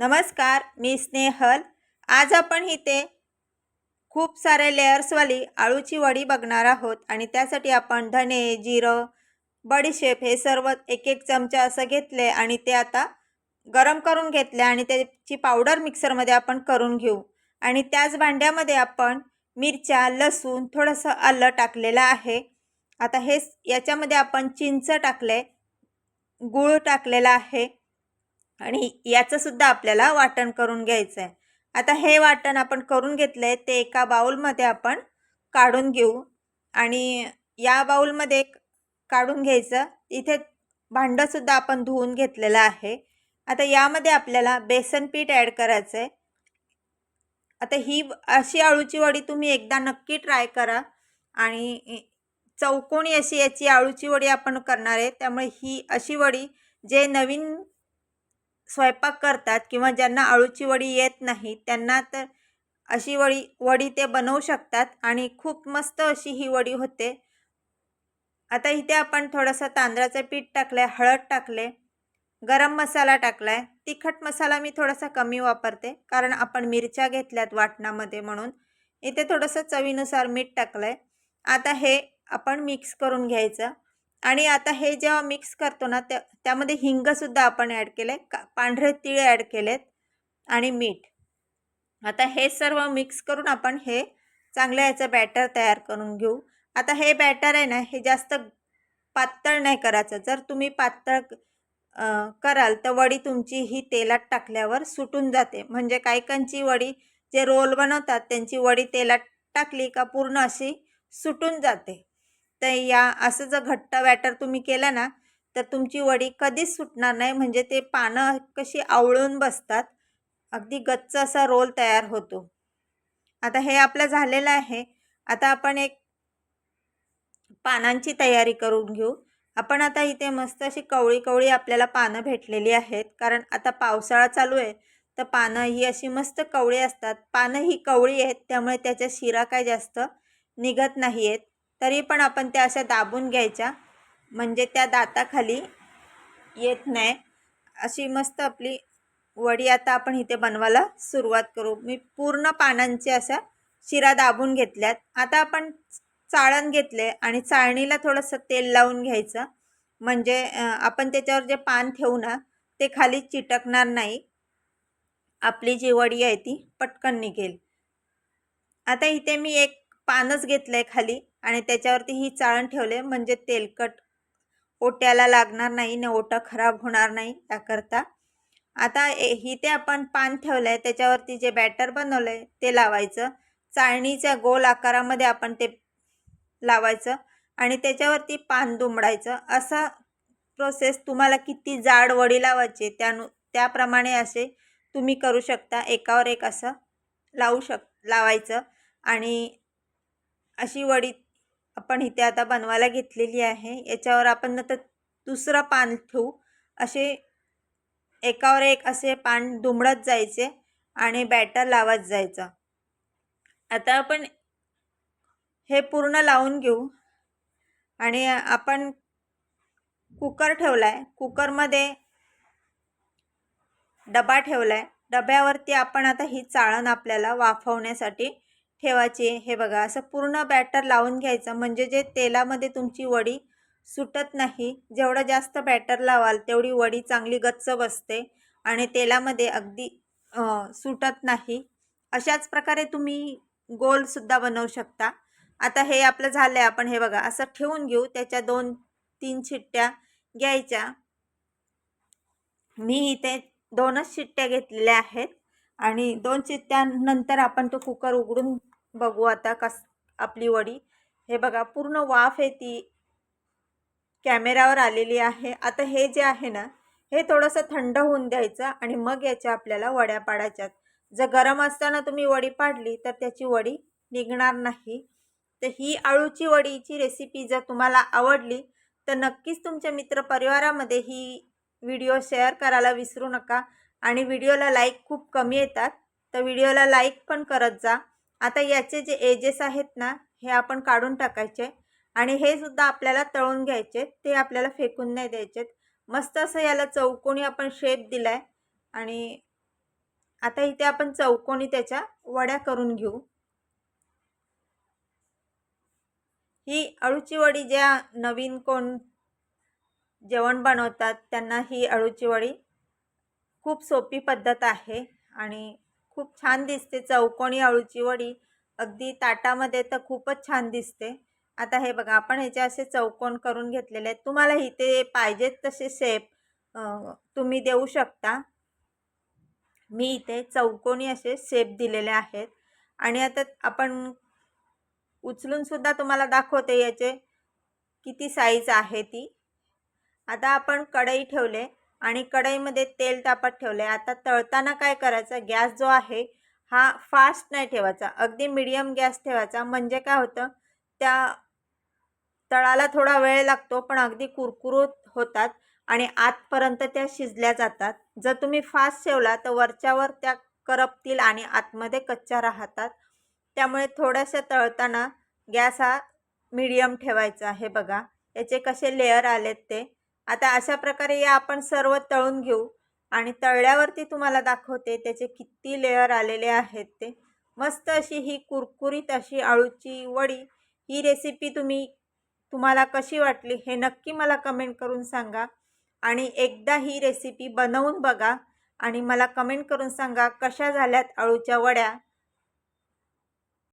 नमस्कार मी स्नेहल. आज आपण इथे खूप सारे लेयर्सवाली आळूची वडी बघणार आहोत आणि त्यासाठी आपण धने जिरं बडीशेप हे सर्व एक एक चमचा असं घेतले आणि ते आता गरम करून घेतले आणि त्याची पावडर मिक्सरमध्ये आपण करून घेऊ. आणि त्याच भांड्यामध्ये आपण मिरच्या लसूण थोडंसं आलं टाकलेलं आहे. आता हे याच्यामध्ये आपण चिंच टाकले गूळ टाकलेला आहे. आणि याचंसुद्धा आपल्याला वाटण करून घ्यायचं आहे आता हे वाटण आपण करून घेतलं आहे ते एका बाऊलमध्ये आपण काढून घेऊ. आणि या बाऊलमध्ये काढून घ्यायचं. इथे भांडंसुद्धा आपण धुवून घेतलेलं आहे. आता यामध्ये आपल्याला बेसन पीठ ॲड करायचं आहे आता ही अशी आळूची वडी तुम्ही एकदा नक्की ट्राय करा. आणि चौकोणी अशी याची आळूची वडी आपण करणार आहे. त्यामुळे ही अशी वडी जे नवीन स्वयंपाक करतात किंवा ज्यांना अळूची वडी येत नाही त्यांना तर अशी वडी वडी ते बनवू शकतात आणि खूप मस्त अशी ही वडी होते. आता इथे आपण थोडंसं तांदळाचं पीठ टाकलं आहे हळद टाकले गरम मसाला टाकला आहे तिखट मसाला मी थोडासा कमी वापरते कारण आपण मिरच्या घेतल्यात वाटणामध्ये म्हणून. इथे थोडंसं चवीनुसार मीठ टाकलं आहे आता हे आपण मिक्स करून घ्यायचं. आणि आता हे जेव्हा मिक्स करतो ना त्या त्यामध्ये हिंगसुद्धा आपण ॲड केलं आहे का पांढरे तीळ ॲड केलेत आणि मीठ. आता हे सर्व मिक्स करून आपण हे चांगलं याचं बॅटर तयार करून घेऊ. आता हे बॅटर आहे ना हे जास्त पातळ नाही करायचं. जर तुम्ही पातळ कराल तर वडी तुमची ही तेलात टाकल्यावर सुटून जाते. म्हणजे काहीकांची वडी जे रोल बनवतात त्यांची वडी तेलात टाकली का पूर्ण अशी सुटून जाते. तर या असं जर घट्ट बॅटर तुम्ही केलं ना तर तुमची वडी कधीच सुटणार नाही. म्हणजे ते पानं कशी आवळून बसतात अगदी गच्च असा रोल तयार होतो. आता हे आपलं झालेलं आहे. आता आपण एक पानांची तयारी करून घेऊ. आपण आता इथे मस्त अशी कवळी कवळी आपल्याला पानं भेटलेली आहेत. कारण आता पावसाळा चालू आहे तर पानं ही अशी मस्त कवळी असतात. पानं ही कवळी आहेत त्यामुळे त्याच्या शिरा काय जास्त निघत नाही आहेत तरी पण आपण त्या अशा दाबून घ्यायच्या. म्हणजे त्या दाताखाली येत नाही. अशी मस्त आपली वडी आता आपण इथे बनवायला सुरुवात करू. मी पूर्ण पानांचे अशा शिरा दाबून घेतल्यात. आता आपण चाळण घेतले आणि चाळणीला थोडंसं तेल लावून घ्यायचं. म्हणजे आपण त्याच्यावर जे पान ठेवू ना ते खाली चिटकणार नाही. आपली जी वडी आहे ती पटकन निघेल. आता इथे मी एक पानच घेतलं आहे खाली. आणि त्याच्यावरती ही चाळण ठेवले म्हणजे तेलकट. ओट्याला लागणार नाही न ओटा खराब होणार नाही त्याकरता आता ही ते आपण पान ठेवलं आहे त्याच्यावरती जे बॅटर बनवलं आहे ते लावायचं. चाळणीच्या गोल आकारामध्ये आपण ते लावायचं आणि त्याच्यावरती पान दुमडायचं. असा प्रोसेस तुम्हाला किती जाड वडी लावायचे त्यानु त्याप्रमाणे असे तुम्ही करू शकता. एकावर एक असं लावू शक लावायचं आणि अशी वडी आपण इथे आता बनवायला घेतलेली आहे. याच्यावर आपण नंतर दुसरं पान ठेवू. असे एकावर एक असे पान दुमडत जायचे आणि बॅटर लावत जायचं. आता आपण हे पूर्ण लावून घेऊ. आणि आपण कुकर ठेवला आहे कुकरमध्ये डबा ठेवला आहे डब्यावरती आपण आता ही चाळण आपल्याला वाफवण्यासाठी ठेवायचे. हे बघा असं पूर्ण बॅटर लावून घ्यायचं. म्हणजे जे तेलामध्ये तुमची वडी सुटत नाही जेवढं जास्त बॅटर लावाल तेवढी वडी चांगली गच्च बसते आणि तेलामध्ये अगदी सुटत नाही. अशाच प्रकारे तुम्ही गोलसुद्धा बनवू शकता. आता हे आपलं झालं आहे आपण हे बघा असं ठेवून घेऊ. त्याच्या दोन तीन शिट्ट्या घ्यायच्या. मी इथे दोनच शिट्ट्या घेतलेल्या आहेत. आणि दोन चित्त्यानंतर आपण तो कुकर उघडून बघू आता कस आपली वडी. हे बघा पूर्ण वाफ आहे ती. कॅमेऱ्यावर आलेली आहे. आता हे जे आहे ना हे थोडंसं थंड होऊन द्यायचं आणि मग याच्या आपल्याला वड्या पाडायच्यात जर गरम असताना तुम्ही वडी पाडली तर त्याची वडी निघणार नाही. तर ही आळूची वडीची रेसिपी जर तुम्हाला आवडली तर नक्कीच तुमच्या मित्रपरिवारामध्ये ही व्हिडिओ शेअर करायला विसरू नका. आणि व्हिडिओला लाईक खूप कमी येतात तर व्हिडिओला लाईक पण करत जा. आता याचे जे एजेस आहेत ना हे आपण काढून टाकायचे आणि हे सुद्धा आपल्याला तळून घ्यायचे ते आपल्याला फेकून नाही द्यायचे मस्त असं याला चौकोनी आपण शेप दिला आहे आणि आता इथे आपण चौकोनी त्याच्या वड्या करून घेऊ. ही अळूची वडी ज्या नवीन कोण जेवण बनवतात त्यांना ही अळूची वडी खूप सोपी पद्धत आहे आणि खूप छान दिसते. चौकोनी अळूची वडी. अगदी ताटामध्ये तर खूपच छान दिसते. आता हे बघा आपण ह्याचे असे चौकोन करून घेतलेले आहेत तुम्हाला इथे पाहिजेत तसे शेप तुम्ही देऊ शकता. मी इथे चौकोनी असे शेप दिलेले आहेत. आणि आता आपण उचलूनसुद्धा तुम्हाला दाखवते याचे किती साईज आहे ती. आता आपण कढई ठेवले. आणि कढईमध्ये तेल तापत ठेवलं आहे आता तळताना काय करायचं? गॅस जो आहे हा फास्ट नाही ठेवायचा. अगदी मिडियम गॅस ठेवायचा. म्हणजे काय होतं? त्या तळाला थोडा वेळ लागतो पण अगदी कुरकुरूत होतात आणि आतपर्यंत त्या शिजल्या जातात. जर तुम्ही फास्ट ठेवला तर वरच्यावर त्या करपतील आणि आतमध्ये कच्च्या राहतात. त्यामुळे थोड्याशा तळताना गॅस हा मीडियम ठेवायचा आहे बघा. याचे कसे लेअर आलेत ते. आता अशा प्रकारे या आपण सर्व तळून घेऊ. आणि तळल्यावरती तुम्हाला दाखवते त्याचे किती लेअर आलेले आहेत ते. मस्त अशी ही कुरकुरीत अशी आळूची वडी. ही रेसिपी तुम्ही तुम्हाला कशी वाटली हे नक्की मला कमेंट करून सांगा. आणि एकदा ही रेसिपी बनवून बघा. आणि मला कमेंट करून सांगा कशा झाल्यात अळूच्या वड्या.